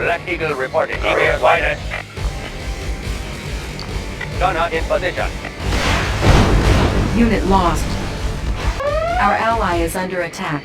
Black Eagle reporting. ETA wider. Gunner in position. Unit lost. Our ally is under attack.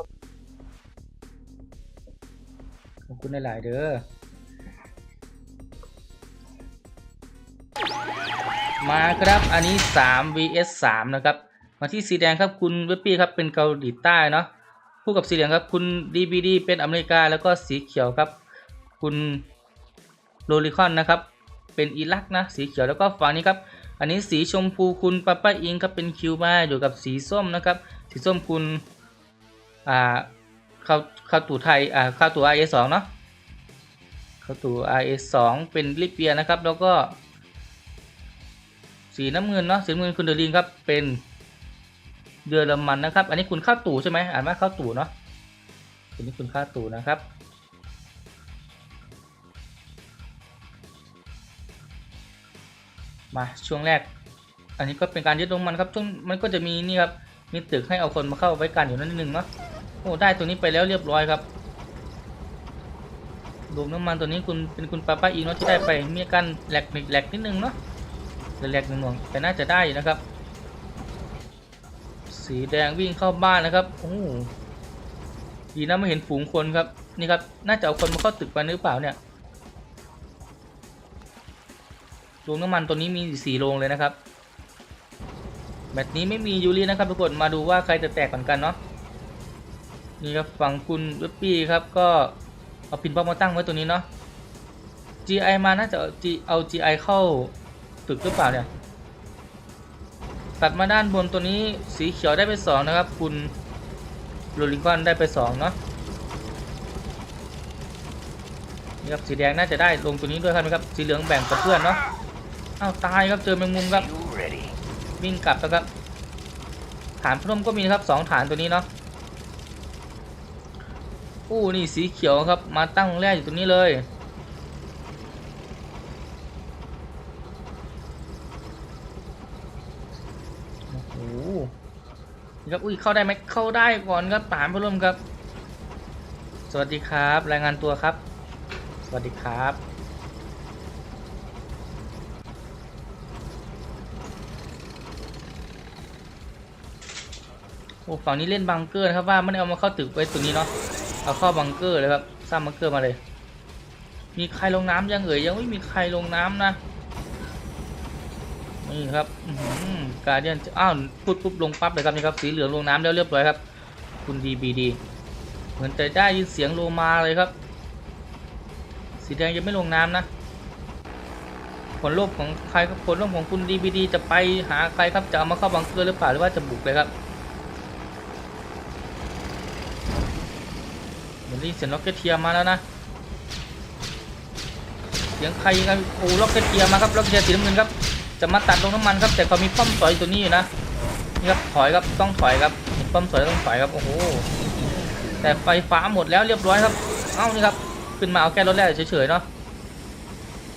คุณหลาย ๆ เด้อ มาครับอันนี้ 3 vs 3 นะครับ มาที่สีแดงครับคุณเวปปี้ครับเป็นเกาหลีใต้เนาะคู่กับสีเหลืองครับคุณ DBD เป็นอเมริกาแล้วก็สีเขียวครับ คุณโรลิคอนนะครับ เป็นอิรักนะสีเขียวแล้วก็ฝั่งนี้ครับอันนี้สีชมพูคุณปาป้าอิงครับเป็นคิวมาอยู่กับสีส้มนะครับ สีส้มคุณอ่า เข้าเข้าตู่ไทยอ่าเข้าตู่ RS 2เนาะเข้าตู่ RS 2เป็นลิเบียนะครับ แล้วก็ สีน้ำเงินเนาะสีน้ำเงินคุณเดลินครับเป็นเยอรมันนะครับ อันนี้คุณเข้าตู่ใช่ไหมอ่านว่าเข้าตู่เนาะอันนี้คุณเข้าตู่นะครับมาช่วงแรก อันนี้ก็เป็นการยึดลงมันครับช่วงมันก็จะมีนี่ครับมีตึกให้เอาคนมาเข้าไว้กันอยู่นั่นนิดนึงเนาะ โอ้ได้ตัวนี้ไปแล้วเรียบร้อยครับรวมน้ำมันตัวนี้คุณเป็นคุณป้าป้าอีเนาะที่ได้ไปมีการแหลกแหลกนิดนึงเนาะแหลกหน่วงแต่น่าจะได้อยู่นะครับ สีแดงวิ่งเข้าบ้านนะครับโอ้ดีนะไม่เห็นฝูงคนครับนี่ครับน่าจะเอาคนมาเข้าตึกไปหรือเปล่าเนี่ยโรงน้ำมันตัวนี้มีสี่โรงเลยนะครับ แบบนี้ไม่มียูรินะครับทุกคนมาดูว่าใครจะแตกก่อนกันเนาะ นี่ครับฝั่งคุณเวปปี้ครับก็เอาพินบล็อกมาตั้งไว้ตัวนี้เนาะ GI มาน่าจะเอา G เอา GI เข้าตึกหรือเปล่าเนี่ย ตัดมาด้านบนตัวนี้สีเขียวได้ไปสองนะครับ คุณโรลิงกอนได้ไปสองเนาะนี่ครับสีแดงน่าจะได้ลงตัวนี้ด้วยครับนะครับ สีเหลืองแบ่งกับเพื่อนเนาะอ้าวตายครับเจอแมงมุมครับวิ่งกลับแล้วครับฐานพนมก็มีนะครับสองฐานตัวนี้เนาะ อู้นี่สีเขียวครับ มาตั้งแรกอยู่ตรงนี้เลย โอ้โหครับอุ้ยเข้าได้ไหมเข้าได้ก่อนครับฐานพนมครับ สวัสดีครับ รายงานตัวครับ สวัสดีครับโอ้ฝั่งนี้เล่นบังเกอร์นะครับว่าไม่ได้เอามาเข้าตึกไว้ตัวนี้เนาะ เอาเข้าบังเกอร์เลยครับสร้างบังเกอร์มาเลย มีใครลงน้ำยังเอ่ยยังไม่มีใครลงน้ำนะนี่ครับการเดียนอ้าวปุ๊บปุ๊บลงปั๊บเลยครับนี่ครับสีเหลืองลงน้ำแล้วเรียบร้อยครับ คุณดีบีดีเหมือนจะได้ยินเสียงโลมาเลยครับ สีแดงยังไม่ลงน้ำนะผลลบของใครครับผลลบของคุณดีบีดีจะไปหาใครครับจะเอามาเข้าบังเกอร์หรือเปล่าหรือว่าจะบุกเลยครับ เห มือนได้เสียงล็อกเก็ตเทียมาแล้วนะ เสียงใครกันโอ้ล็อกเก็ตเทียมาครับล็อกเก็ตเทียสีน้ำเงินครับ จะมาตัดลงน้ำมันครับแต่เขามีป้อมสอยตัวนี้อยู่นะ นี่ครับถอยครับต้องถอยครับเห็นป้อมสอยต้องถอยครับโอ้โห แต่ไฟฟ้าหมดแล้วเรียบร้อยครับ เอ้านี่ครับขึ้นมาเอาแค่รถแรกเฉยๆเนาะ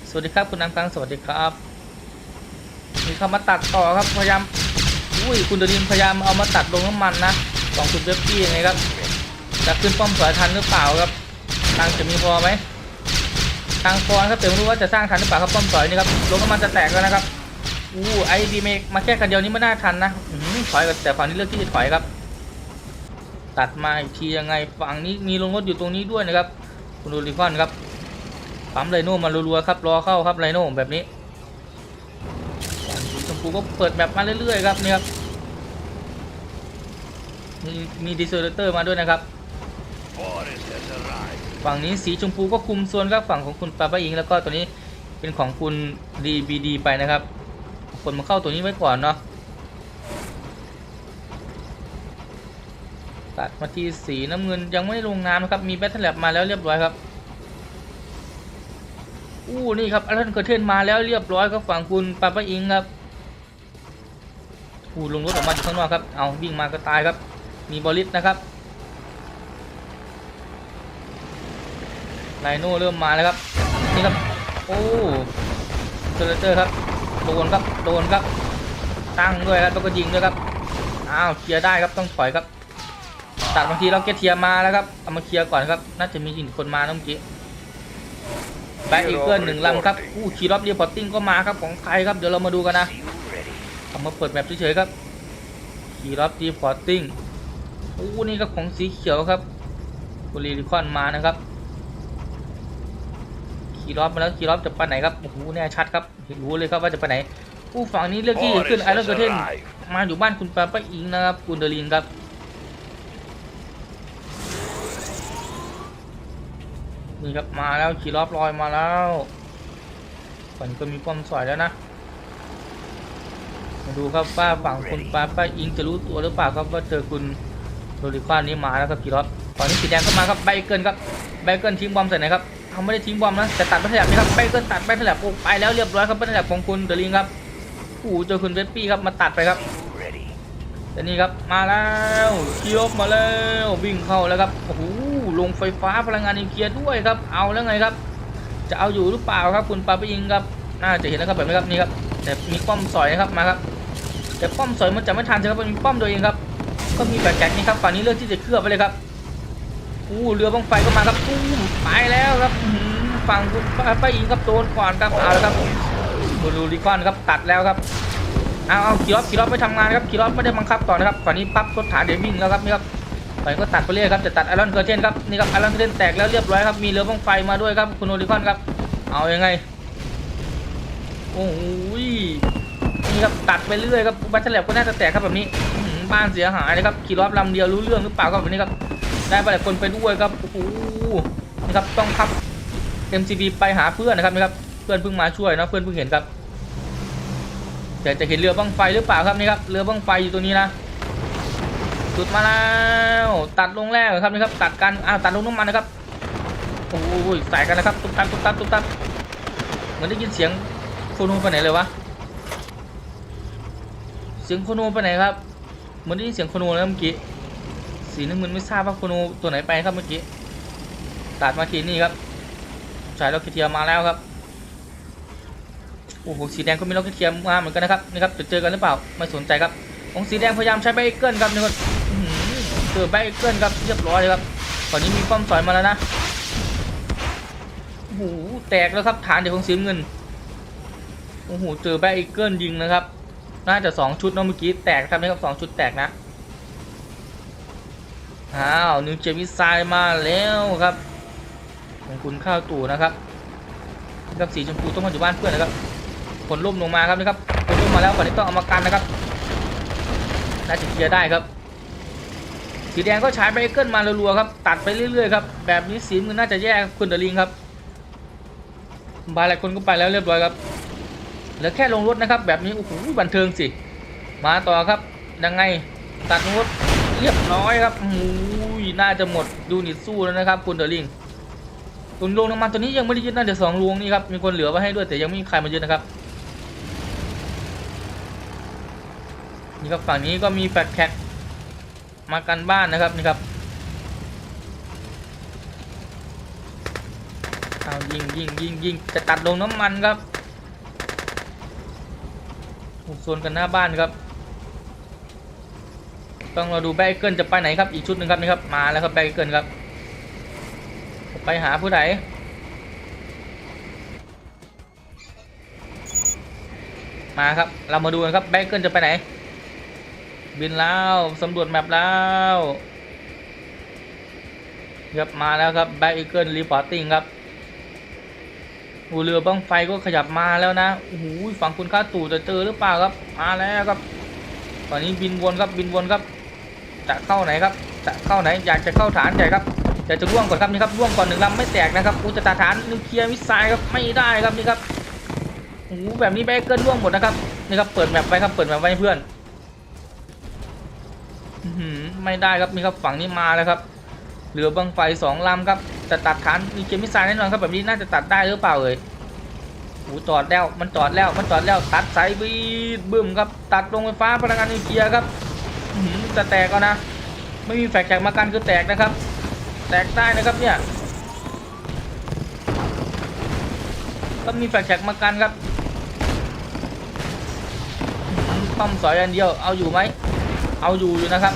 สวัสดีครับคุณน้ำค้างสวัสดีครับนี่เขามาตัดต่อครับพยายามอุ้ยคุณดดินพยายามเอามาตัดลงน้ำมันนะของคุณเว็บปี้ยังไงครับ จะขึ้นป้อมสอยทันหรือเปล่าครับทางจะมีพอไหมทางพอครับแต่ไม่รู้ว่าจะสร้างทันหรือเปล่าครับป้อมสอยนี่ครับรถน้ำมันจะแตกแล้วนะครับอู้ไอดีเมกมาแค่คันเดียวนี้ไม่น่าทันนะอื้อหือถอยกันแต่ฝั่งนี้เลือกที่จะถอยครับ ตัดมาอีกทียังไงฝั่งนี้มีลงรถอยู่ตรงนี้ด้วยนะครับคุณดูริคอนครับปั๊มไรโน่มารัวๆครับรอเข้าครับไรโน่แบบนี้ชมพูก็เปิดแบบมาเรื่อยๆครับนี่ครับมีมีดีเซลเตอร์มาด้วยนะครับ ฝั่งนี้สีชมพูก็คุมโซนครับฝั่งของคุณปาป้าอิง แล้วก็ตัวนี้เป็นของคุณ DBD ไปนะครับ คนมาเข้าตัวนี้ไว้ก่อนเนาะตัดมาที่สีน้ำเงินยังไม่ลงน้ำนะครับ มีแบตเตอร์แลบมาแล้วเรียบร้อยครับอู้นี่ครับอัลเลนเคอร์เทนมาแล้วเรียบร้อยครับฝั่งคุณปาปาอิงครับอู้ลงรถออกมาจากข้างนอกครับเอาวิ่งมาก็ตายครับ มีบอลลิสนะครับ ไลโน่เริ่มมาแล้วครับ นี่ครับ โอ้เซเลเตอร์ครับ โดนครับ โดนครับ ตั้งด้วยครับ แล้วก็ยิงด้วยครับ อ้าว เคลียร์ได้ครับ ต้องถอยครับ ตัดบางทีเราเกตเทียร์มาแล้วครับ เอามาเคลียร์ก่อนครับ น่าจะมีอีกคนมานะเมื่อกี้แบ็คอีเกิลหนึ่งลำครับอู้คีรอบเรียพอตติ้งก็มาครับของใครครับ เดี๋ยวเรามาดูกันนะ You ready? เอามาเปิดแบบเฉยๆครับคีรอบเรียพอตติ้งอู้นี่ครับของสีเขียวครับบุรีลิคอนมานะครับ คีรอบมาแล้วคีรอบจะไปไหนครับโอ้โหแน่ชัดครับเห็นรู้เลยครับว่าจะไปไหนอู้ฝั่งนี้เลือกที่จะขึ้นไอรอนเกอร์เทนมาอยู่บ้านคุณปาป้าอิงนะครับคุณเดลินครับนี่ครับมาแล้วขี่รอบลอยมาแล้วฝันก็มีป้อมสอยแล้วนะมาดูครับว่าฝั่งคุณปาป้าอิงจะรู้ตัวหรือเปล่าครับว่าเจอคุณโดริคอนนี้มาแล้วครับขี่รอบฝั่งนี้สีแดงก็มาครับไบเกิลครับไบเกิลทิ้งบอมใส่ไหนครับ เขาไม่ได้ทิ้งบอมนะแต่ตัดไปแถบนี้ครับไบเกิลตัดไปแถบโอ้ไปแล้วเรียบร้อยครับไปแถบของคุณเดลินครับโอ้โหเจอคุณเวสปี้ครับมาตัดไปครับแต่นี่ครับมาแล้วเคียบมาแล้ววิ่งเข้าแล้วครับโอ้โหลงไฟฟ้าพลังงานนิวเคลียร์ด้วยครับ เอาแล้วไงครับ จะเอาอยู่หรือเปล่าครับคุณปาไปยิงครับน่าจะเห็นแล้วครับแบบนี้ครับนี่ครับแต่มีป้อมสอยนะครับมาครับ แต่ป้อมสอยมันจะไม่ทันใช่ครับมันมีป้อมตัวเองครับก็มีแบกแจ็คนี่ครับฝั่งนี้เลือกที่จะเคลือบไปเลยครับ อู้เรือบังไฟก็มาครับอู้ไปแล้วครับหือฝั่งคุณปาปยิงครับโดนก่อนครับเอาแล้วครับบูรูริคอนครับตัดแล้วครับเอาเอาขี่รถขี่รถไปทำงานครับขี่รถไม่ได้บังคับต่อนะครับฝั่งนี้ปั๊บรถฐานเดี๋ยววิ่งแล้วครับนี่ครับฝั่งนี้ก็ตัดไปเรื่อยครับจะตัดไอรอนเกอร์เทนครับนี่ครับไอรอนเกอร์เทนแตกแล้วเรียบร้อยครับมีเรือบังไฟมาด้วยครับคุณโอริคอนครับ เอายังไงโอ้โหนี่ครับตัดไปเรื่อยครับบัตเทอร์แลบก็น่าจะแตกครับแบบนี้หือบ้านเสียหายนะครับขี่รถลำเดียวรู้เรื่องหรือเปล่าครับแบบนี้ครับ ได้ไปหลายคนไปด้วยครับโอ้โหนี่ครับต้องขับ MCB ไปหาเพื่อนนะครับนี่ครับเพื่อนเพิ่งมาช่วยนะเพื่อนเพิ่งเห็นครับ แต่จะเห็นเรือบังไฟหรือเปล่าครับนี่ครับเรือบังไฟอยู่ตัวนี้นะจุดมาแล้วตัดลงแรกครับนี่ครับตัดกันอ้าวตัดลงน้ำมันนะครับโอ้ยใส่กันนะครับตุ๊บตับตุ๊บตับตุ๊บตับเหมือนได้ยินเสียงโคโนไปไหนเลยวะเสียงโคโนไปไหนครับเหมือนได้ยินเสียงโคโนแล้วเมื่อกี้ สีน้ำเงินไม่ทราบว่าโคโนตัวไหนไปครับเมื่อกี้ตัดมาทีนี่ครับสายเราเทียร์มาแล้วครับโอ้โหสีแดงก็มีล็อกเทียมมาเหมือนกันนะครับนี่ครับจะเจอกันหรือเปล่าไม่สนใจครับของสีแดงพยายามใช้ไบเกิลครับนี่ครับอื้อหือเจอไบเกิลครับเรียบร้อยเลยครับตอนนี้มีป้อมสอยมาแล้วนะโอ้โหแตกแล้วครับฐานเดี๋ยวของสีเงินโอ้โหเจอไบเกิลยิงนะครับ น่าจะสองชุดเนาะเมื่อกี้แตกครับนี่ครับสองชุดแตกนะ อ้าวนิวเจมิสไซล์มาแล้วครับของคุณข้าวตู่นะครับกับสีชมพูต้องมาอยู่บ้านเพื่อนนะครับผลล่มลงมาครับนะครับผลล่มมาแล้วก่อนนี้ต้องเอามากันนะครับน่าจะเคลียร์ได้ครับ สีแดงก็ใช้ไบเกิลมารัวๆครับตัดไปเรื่อยๆครับแบบนี้สีมือน่าจะแย่คุณเดลิงครับบายหลายคนก็ไปแล้วเรียบร้อยครับเหลือแค่ลงรถนะครับ แบบนี้โอ้โหบันเทิงสิ มาต่อครับยังไงตัดรถเรียบร้อยครับโอ้ น่าจะหมดดูนิดสู้แล้วนะครับ คุณเดอร์ลิงตุนลงน้ำมันตัวนี้ยังไม่ได้ยึดนะเดี๋ยวสองลวงนี่ครับมีคนเหลือไว้ให้ด้วยแต่ยังไม่มีใครมายึดนะครับนี่ครับฝั่งนี้ก็มีแฟลแคทมากันบ้านนะครับนี่ครับเอายิงยิงยิงยิงจะตัดลงน้ำมันครับถูกโซนกันหน้าบ้านครับ ต้องรอดูแบเกิลจะไปไหนครับอีกชุดหนึ่งครับนี่ครับมาแล้วครับแบเกิลครับ ไปหาผู้ใดมาครับ เรามาดูกันครับแบเกิลจะไปไหน บินแล้วสำรวจแมปแล้วครับมาแล้วครับแบกอีเกิลรีพอร์ติ้งครับอูเรือบ้างไฟก็ขยับมาแล้วนะโอ้โหฝั่งคุณข้าตู่จะเจอหรือเปล่าครับ มาแล้วครับ ตอนนี้บินวนครับบินวนครับ จะเข้าไหนครับจะเข้าไหนอยากจะเข้าฐานใหญ่ครับอยากจะร่วงก่อนครับนี่ครับร่วงก่อนหนึ่งลำไม่แตกนะครับอูจะตัดฐานนิวเคลียร์มิสไซล์ครับไม่ได้ครับนี่ครับโอ้โหแบบนี้แบกเกิลร่วงหมดนะครับนี่ครับเปิดแมปไว้ครับเปิดแมปไว้เพื่อนอื้อหือไม่ได้ครับนี่ครับฝั่งนี้มาแล้วครับเหลือบังไฟสองลำครับจะตัดฐานมีเกมมิสไซล์แน่นอนครับแบบนี้น่าจะตัดได้หรือเปล่าเอ่ยโอ้จอดแล้วมันจอดแล้วมันจอดแล้วตัดสายบีดบึ้มครับตัดลงไฟฟ้าพลังงานนิวเคลียร์ครับ จะแตกแล้วนะ ไม่มีแฟกแจกมากันคือแตกนะครับ แตกได้นะครับเนี่ยก็มีแฟกแจกมากันครับป้อมสอยอันเดียวเอาอยู่ไหมเอาอยู่อยู่นะครับ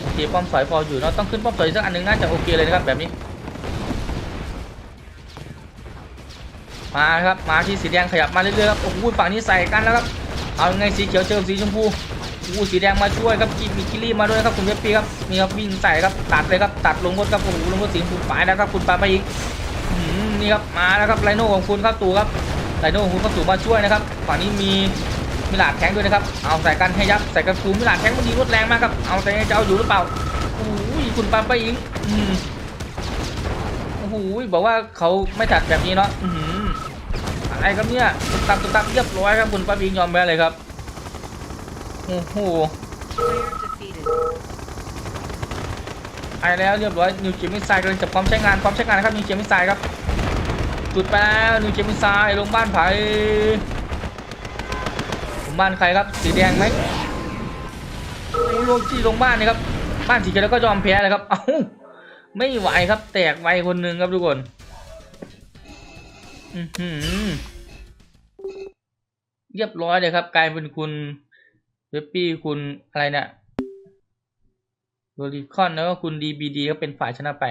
โอเคป้อมสอยพออยู่เนาต้องขึ้นป้อมสอยสักอันหนึ่งน่าจะโอเคเลยนะครับแบบนี้ มาครับมาที่สีแดงขยับมาเรื่อยๆครับโอ้โหฝั่งนี้ใส่กันแล้วครับเอาไงสีเขียวเจอสีชมพู อู้สีแดงมาช่วยครับมีคิรี่มาด้วยครับคุณเวปปี้ครับนี่ครับวิ่งใส่ครับตัดเลยครับตัดลงรถครับโอ้โหลงรถสีชมพูไปแล้วครับคุณปาไปอีกนี่ครับมาแล้วครับไรโน่ของคุณครับตู่ครับไรโน่ของคุณครับตู่มาช่วยนะครับฝั่งนี้มีมิลาดแทงด้วยนะครับเอาใส่กันให้ยับใส่กันตูมิลาดแทงมันดีรถแรงมากครับเอาแต่จะเอาอยู่หรือเปล่าโอ้ยคุณปาไปอีกโอ้โหบอกว่าเขาไม่ตัดแบบนี้เนาะอื้อะไรครับเนี่ยตุกตับตุกตับเรียบร้อยครับคุณปาบิงยอมแพ้เลยครับ โอ้โหไปแล้วเรียบร้อยนิวเจมิสไซด์กำลังจับความใช้งานความใช้งานนะครับนิวเจมิสไซด์ครับจุดไปแล้วนิวเจมิสไซด์ลงบ้านไผ่ลงบ้านใครครับสีแดงไหมโอ้โลที่ลงบ้านนี่ครับบ้านสีเขียวแล้วก็ยอมแพ้เลยครับเอ้าไม่ไหวครับ แตกไวคนหนึ่งครับทุกคนอือหือเรียบร้อยเลยครับกลายเป็นคุณ วปปี้คุณอะไรเนี่ยโรลิคอนแล้วก็คุณดีบีดีก็เป็นฝ่ายชนะไป